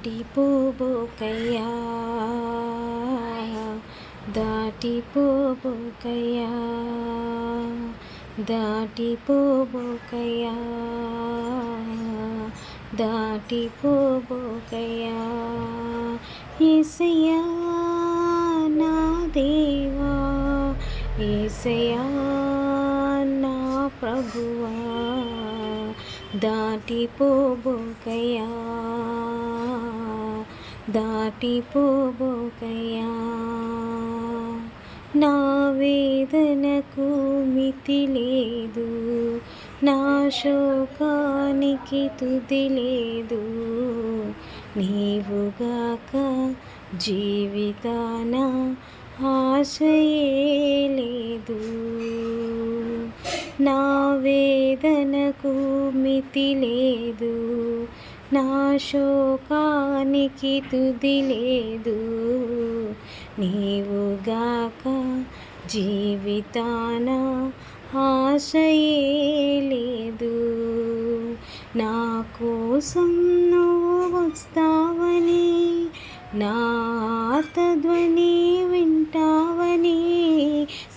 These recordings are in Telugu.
దాటిపోబోకయ్యా దాటిపోబోకయ్యా దాటిపోబోకయ్యా దాటిపోబోకయ్యా ఏసయ్యా నా దేవా. ఏసయ్యా నా ప్రభువా. దాటిపోబోకయ్యా దాటిపోబోకయ్యా. నా వేదనకు మితి లేదు నా శోకానికి తుది లేదు. నీవుగాక జీవితాన ఆశయే లేదు. నా వేదనకు మితి లేదు నా శోకానికి తుది లేదు. నీవుగాక జీవితాన ఆశయే లేదు. నా కోసం నువ్వు వస్తావని నా ఆర్తధ్వని వింటావని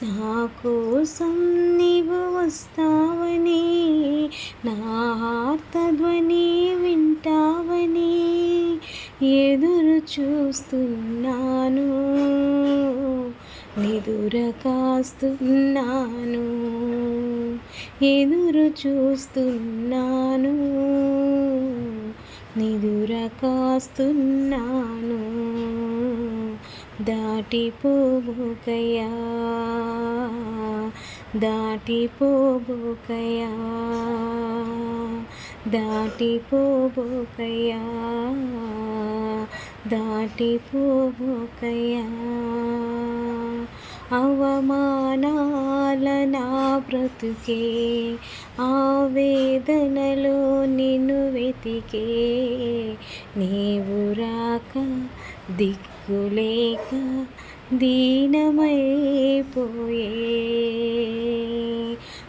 నా కోసం నీవు వస్తావని నా ఆర్తధ్వని వింటావని ఎదురు చూస్తున్నాను. నిదుర కాస్తున్నాను. ఎదురు చూస్తున్నాను. నిదుర కాస్తున్నాను. దాటిపోబోకయ్యా దాటిపోబోకయా దాటిపోబోకయా దాటిపోబోకయా అవమానాల నా బ్రతుకే ఆవేదనలో నిన్ను వెతికే. నీవు రాక దిక్కులేక దీనమైపోయే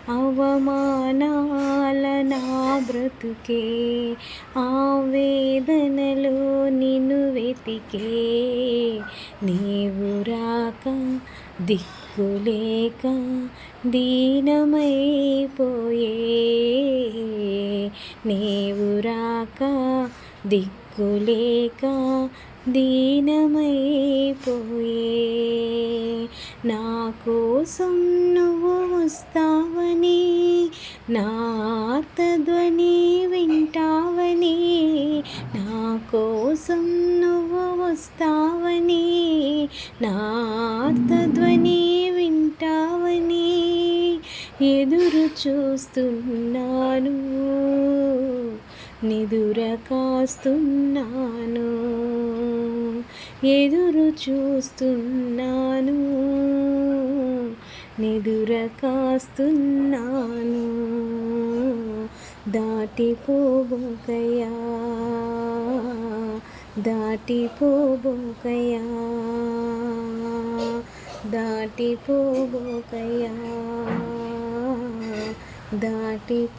అవమానాల నా బ్రతుకే ఆవేదనలో నిన్ను వెతికే. నీవు రాక దిక్కులేక దీనమైపోయే. నీవు రాక దిక్కులేక దీనమైపోయే నా కోసం నువ్వు వస్తావని నా ఆర్తధ్వని వింటావని నా కోసం నువ్వు వస్తావని నా ఆర్తధ్వని వింటావని ఎదురు చూస్తున్నాను. నిదుర కాస్తున్నాను ఎదురు చూస్తున్నాను నిదుర కాస్తున్నాను దాటిపోబోకయా దాటిపోబోకయా దాటిపోబోకయా దాటిపోబోకయా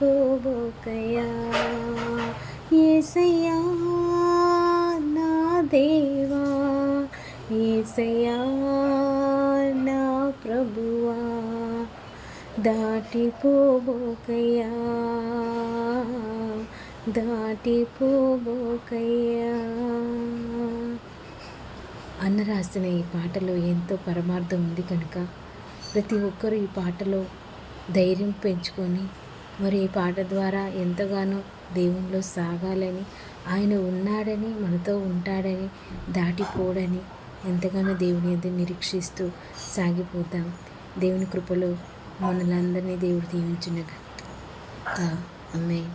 ఏసయ్యా నా దేవా. ఏసయ్యా నా ప్రభువా. దాటిపోబోకయా దాటిపోబోకయ్యా. అన్న రాసిన ఈ పాటలో ఎంతో పరమార్థం ఉంది కనుక ప్రతి ఒక్కరూ ఈ పాటలో ధైర్యం పెంచుకొని మరి ఈ పాట ద్వారా ఎంతగానో దేవుణ్ణిలో సాగాలని ఆయన ఉన్నాడని మనతో ఉంటాడని దాటిపోడని ఎంతగానో దేవుని ఎదురు నిరీక్షిస్తూ సాగిపోతాం. దేవుని కృపలో మనలందరినీ దేవుడు దీవించునగా అమ్మాయి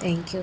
థ్యాంక్ యూ